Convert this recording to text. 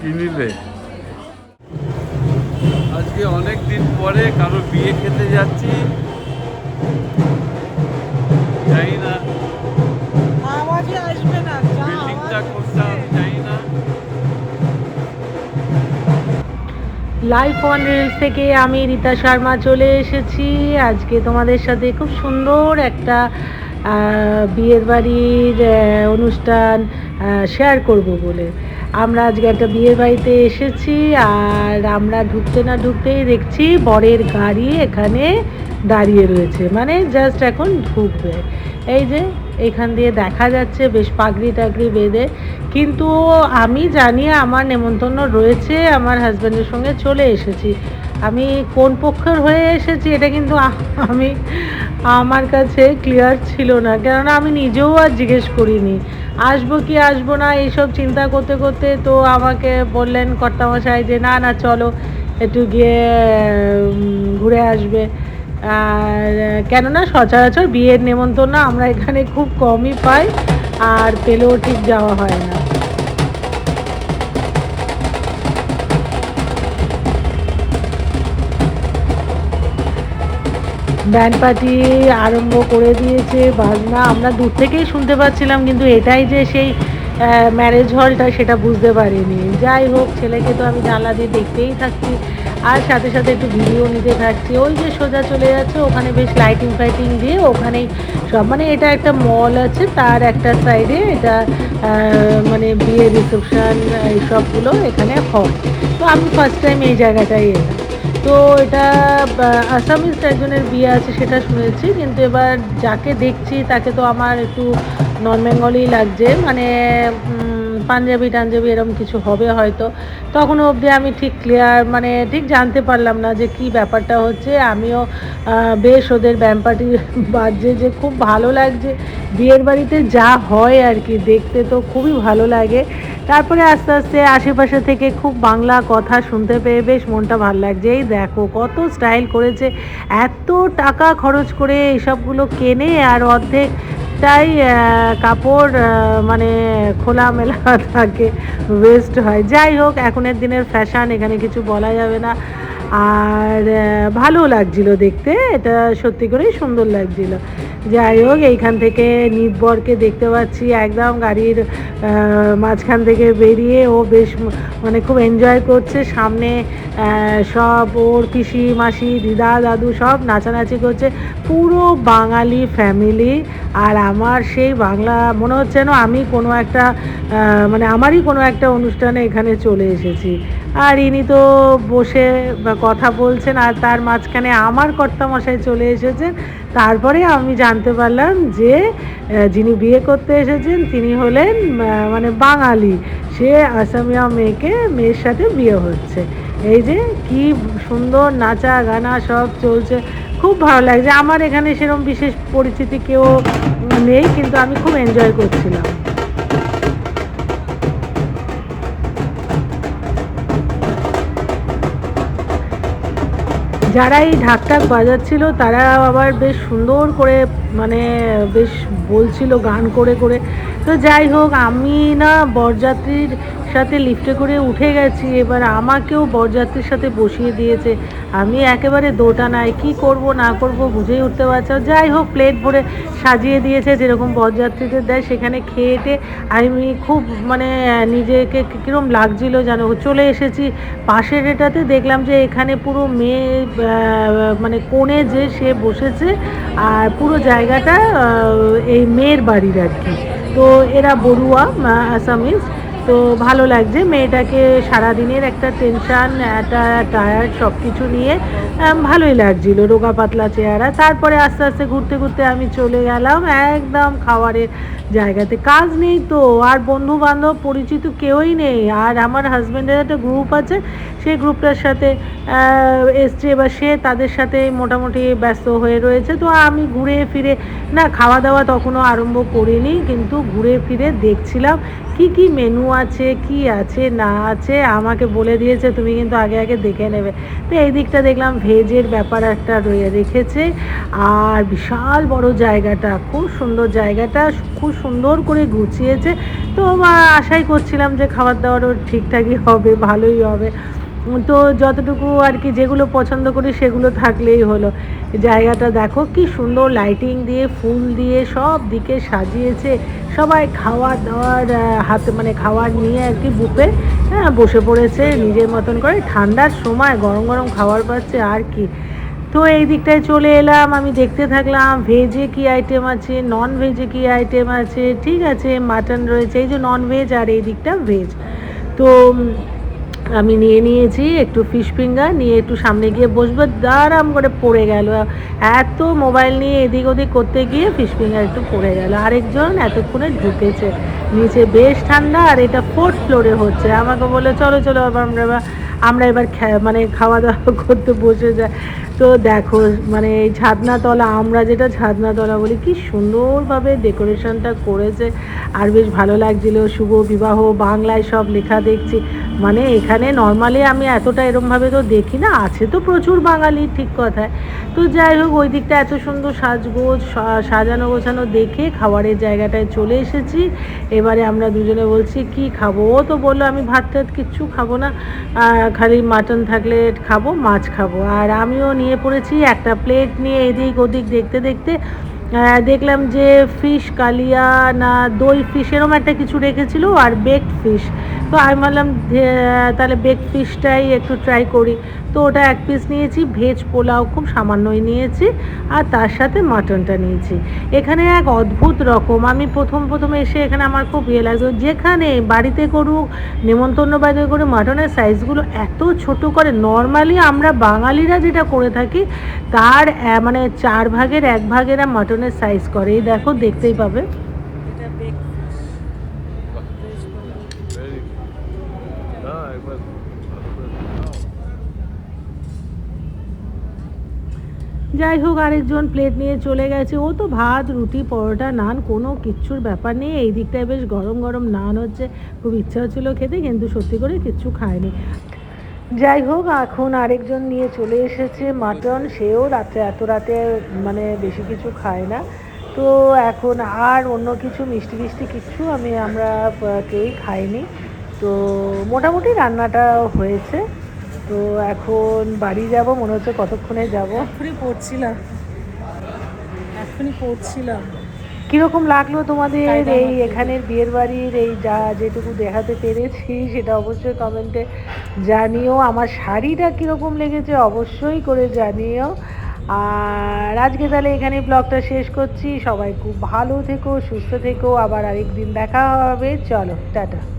কি নিলে? আজকে অনেক দিন পরে কারও বিয়ে খেতে যাচ্ছি। জানি না। আওয়াজই আসবে না বিল্ডিংটা কোনটা আমি না। লাইফ অন রিলস থেকে আমি রীতা শর্মা চলে এসেছি। আজকে তোমাদের সাথে খুব সুন্দর একটা বিয়ের বাড়ির অনুষ্ঠান শেয়ার করব বলে। আমরা আজকে একটা বিয়ের বাড়িতে এসেছি আর আমরা ঢুকতে না ঢুকতেই দেখছি বরের গাড়ি এখানে দাঁড়িয়ে রয়েছে। মানে জাস্ট এখন ঢুকবে। এই যে এখান দিয়ে দেখা যাচ্ছে বেশ পাগড়ি টাগড়ি বেঁধে। কিন্তু আমি জানি আমার নেমন্তন্ন রয়েছে, আমার হাজব্যান্ডের সঙ্গে চলে এসেছি। আমি কোন পক্ষের হয়ে এসেছি এটা কিন্তু আমি আমার কাছে ক্লিয়ার ছিল না। কেননা আমি নিজেও আর জিজ্ঞেস করিনি। আসব কি আসব না, এইসব চিন্তা করতে করতে তো আমাকে বললেন কর্তামশাই যে, না না, চলো, একটু গিয়ে ঘুরে আসবে। আর কেননা সচরাচর বিয়ের নেমন্তন্ন আমরা এখানে খুব কমই পাই, আর পেলেও ঠিক যাওয়া হয় না। ব্যান্ড পার্টি আরম্ভ করে দিয়েছে, বাজনা, আমরা দূর থেকেই শুনতে পাচ্ছিলাম, কিন্তু এটাই যে সেই ম্যারেজ হলটা সেটা বুঝতে পারিনি। যাই হোক, ছেলেকে তো আমি জানলা দিয়ে দেখতেই থাকছি, আর সাথে সাথে একটু ভিডিও নিতে থাকছি। ওই যে সোজা চলে যাচ্ছে, ওখানে বেশ লাইটিং ফাইটিং দিয়ে ওখানেই সব মানে এটা একটা মল আছে, তার একটা সাইডে এটা মানে বিয়ে রিসেপশন এইসবগুলো এখানে হয়। তো আমি ফার্স্ট টাইম এই জায়গাটায় এলাম। তো এটা আসামিজ একজনের বিয়ে আছে সেটা শুনেছি, কিন্তু এবার যাকে দেখছি তাকে তো আমার একটু নন বেঙ্গলি লাগছে। মানে পাঞ্জাবি টাঞ্জাবি এরকম কিছু হবে হয়তো। তখনও অবধি আমি ঠিক ক্লিয়ার মানে ঠিক জানতে পারলাম না যে কি ব্যাপারটা হচ্ছে। আমিও বেশ ওদের ব্যাম্পাটি বাজছে যে খুব ভালো লাগছে। বিয়ের বাড়িতে যা হয় আর কি, দেখতে তো খুবই ভালো লাগে। তারপরে আস্তে আস্তে আশেপাশে থেকে খুব বাংলা কথা শুনতে পেয়ে বেশ মনটা ভালো লাগছে। এই দেখো কত স্টাইল করেছে, এত টাকা খরচ করে এসবগুলো কেনে আর অর্ধেক তাই কাপড় মানে খোলামেলা থাকে ওয়েস্ট হয়। যাই হোক, এখনের দিনের ফ্যাশন এখানে কিছু বলা যাবে না। আর ভালো লাগছিল দেখতে, এটা সত্যি করেই সুন্দর লাগছিল। যাই হোক, এইখান থেকে নির্ভরকে দেখতে পাচ্ছি। একদম গাড়ির মাঝখান থেকে বেরিয়ে ও বেশ মানে খুব এনজয় করছে। সামনে সব ওর পিসি, মাসি, দিদা, দাদু সব নাচানাচি করছে। পুরো বাঙালি ফ্যামিলি আর আমার সেই বাংলা, মনে হচ্ছে যেন আমি কোনো একটা মানে আমারই কোনো একটা অনুষ্ঠানে এখানে চলে এসেছি। আর ইনি তো বসে কথা বলছেন, আর তার মাঝখানে আমার কর্তামশাই চলে এসেছেন। তারপরে আমি জানতে পারলাম যে যিনি বিয়ে করতে এসেছেন, তিনি হলেন মানে বাঙালি। সে আসামিয়া মেয়েকে, মেয়ের সাথে বিয়ে হচ্ছে। এই যে কি সুন্দর নাচা গানা সব চলছে। খুব ভালো লাগছে। আমার এখানে সেরকম বিশেষ পরিচিতি কেউ নেই, কিন্তু আমি খুব এনজয় করছিলাম। যারা এই ঢাক ঢাক বাজাচ্ছিল তারা আবার বেশ সুন্দর করে মানে বেশ বলছিল, গান করে করে তো যাই হোক, আমি না বরযাত্রীর সাথে লিফটে করে উঠে গেছি। এবার আমাকেও বরযাত্রীর সাথে বসিয়ে দিয়েছে। আমি একেবারে দোটা নাই কি করব, না করব বুঝেই উঠতে পারছি যাই হোক প্লেট ভরে সাজিয়ে দিয়েছে, যেরকম বরযাত্রীদের দেয় সেখানে খেয়েটে আমি খুব মানে নিজেকে কীরকম লাগছিল জানো চলে এসেছি। পাশের এটাতে দেখলাম যে এখানে পুরো মেয়ে মানে কোণে যে সে বসেছে, আর পুরো জায়গাটা এই মেয়ের বাড়ির আর কি। তো এরা বড়ুয়া আসামিজ। তো ভালো লাগছে মেয়েটাকে সারাদিনের একটা টেনশান একটা টায়ার্ড সব কিছু নিয়ে ভালোই লাগছিল রোগা পাতলা চেহারা। তারপরে আস্তে আস্তে ঘুরতে ঘুরতে আমি চলে গেলাম একদম খাবারের জায়গাতে কাজ নেই তো, আর বন্ধু বান্ধব পরিচিত কেউই নেই। আর আমার হাজব্যান্ডের একটা গ্রুপ আছে সেই গ্রুপটার সাথে এসছে এবার সে তাদের সাথে মোটামুটি ব্যস্ত হয়ে রয়েছে। তো আমি ঘুরে ফিরে, না খাওয়া দাওয়া তখনও আরম্ভ করিনি, কিন্তু ঘুরে ফিরে দেখছিলাম কি কি মেনু আছে, কি আছে, না আছে। আমাকে বলে দিয়েছে, তুমি কিন্তু আগে আগে দেখে নেবে। তো এই দিকটা দেখলাম ভেজের ব্যাপার একটা রয়ে রেখেছে। আর বিশাল বড় জায়গাটা, খুব সুন্দর জায়গাটা, খুব সুন্দর করে গুছিয়েছে। তো আশাই করছিলাম যে খাবার দাবারও ঠিকঠাকই হবে, ভালোই হবে। তো যতটুকু আর কি যেগুলো পছন্দ করি সেগুলো থাকলেই হলো। জায়গাটা দেখো, কি সুন্দর লাইটিং দিয়ে, ফুল দিয়ে সব দিকে সাজিয়েছে। সবাই খাওয়ার দাওয়ার হাতে মানে খাবার নিয়ে আর কি বুফে হ্যাঁ বসে পড়েছে। নিজের মতন করে ঠান্ডার সময় গরম গরম খাবার পাচ্ছে আর কি। তো এই দিকটায় চলে এলাম, আমি দেখতে থাকলাম ভেজে কি আইটেম আছে নন ভেজে কি আইটেম আছে, ঠিক আছে মাটন রয়েছে, এই যে নন ভেজ আর এই দিকটা ভেজ তো আমি নিয়ে নিয়েছি একটু ফিশ ফিঙ্গার নিয়ে একটু সামনে গিয়ে বসবো, দাঁড়াম করে পড়ে গেল। এত মোবাইল নিয়ে এদিক ওদিক করতে গিয়ে ফিশ ফিঙ্গার একটু পড়ে গেল। আরেকজন এতক্ষণে ঢুকেছে। নিচে বেশ ঠান্ডা আর এটা ফোর্থ ফ্লোরে হচ্ছে। আমাকে বলে চলো চলো, আবার আমরা আমরা এবার মানে খাওয়া দাওয়া করতে বসে যাই তো দেখো মানে এই ছাদনাতলা আমরা যেটা ছাদনাতলা বলি, কি সুন্দরভাবে ডেকোরেশনটা করেছে। আর বেশ ভালো লাগছিল, শুভ বিবাহ, বাংলায় সব লেখা দেখছি। মানে এখানে নর্মালি আমি এতটা এরমভাবে তো দেখি না, আছে তো প্রচুর বাঙালি, ঠিক কথায়। তো যাই হোক, ওই দিকটা এত সুন্দর সাজগোজ সাজানো গোছানো দেখে খাবারের জায়গাটায় চলে এসেছি। এবারে আমরা দুজনে বলছি, কি খাব? ও তো বলল, আমি ভাত টাত কিচ্ছু খাব না। খালি মাটন থাকলে খাব, মাছ খাব। আর আমিও নিয়ে পড়েছি একটা প্লেট নিয়ে এদিক ওদিক দেখতে দেখতে দেখলাম যে ফিশ কালিয়া না দই ফিশ এরম একটা কিছু রেখেছিল, আর বেকড ফিশ তো আমি বললাম তাহলে বেকড পিসটাই একটু ট্রাই করি। তো ওটা এক পিস নিয়েছি ভেজ পোলাও খুব সামান্যই নিয়েছি, আর তার সাথে মাটনটা নিয়েছি। এখানে এক অদ্ভুত রকম, আমি প্রথম প্রথম এসে এখানে আমার খুব ইয়ে লাগতো যেখানে বাড়িতে করুক, নেমন্তন্ন বাড়িতে করে মাটনের সাইজগুলো এত ছোট করে নর্মালি আমরা বাঙালিরা যেটা করে থাকি, তার মানে চার ভাগের এক ভাগেরা মাটনের সাইজ করে। এই দেখো, দেখতেই পাবে এটা বেক Very good. না, একবার ভালো করে খাও। যাই হোক, আরেকজন প্লেট নিয়ে চলে গেছে। ও তো ভাত, রুটি, পরোটা, নান, কোনো কিচ্ছুর ব্যাপার নেই। এই দিকটায় বেশ গরম গরম নান হচ্ছে। খুব ইচ্ছা হচ্ছিল খেতে, কিন্তু সত্যি করে কিচ্ছু খায়নি। যাই হোক, এখন আরেকজন নিয়ে চলে এসেছে মাটন। সেও রাতে এত রাতে মানে বেশি কিছু খায় না। তো এখন আর অন্য কিছু মিষ্টি মিষ্টি কিচ্ছু আমি, আমরা কেউই খাইনি। তো মোটামুটি রান্নাটা হয়েছে। তো এখন বাড়ি যাব মনে হচ্ছে কতক্ষণে যাব? এখনই পড়ছিলাম। এখনই পড়ছিলাম। কীরকম লাগল তোমাদের এই এখানের বিয়ের বাড়ির এই যা যেটুকু দেখাতে পেরেছি সেটা অবশ্যই কমেন্টে জানিও। আমার শাড়িটা কীরকম লেগেছে অবশ্যই করে জানিও। আর আজকে তাহলে এখানে ব্লগটা শেষ করছি। সবাই খুব ভালো থেকো সুস্থ থেকো। আবার আরেকদিন দেখা হবে। চলো টাটা।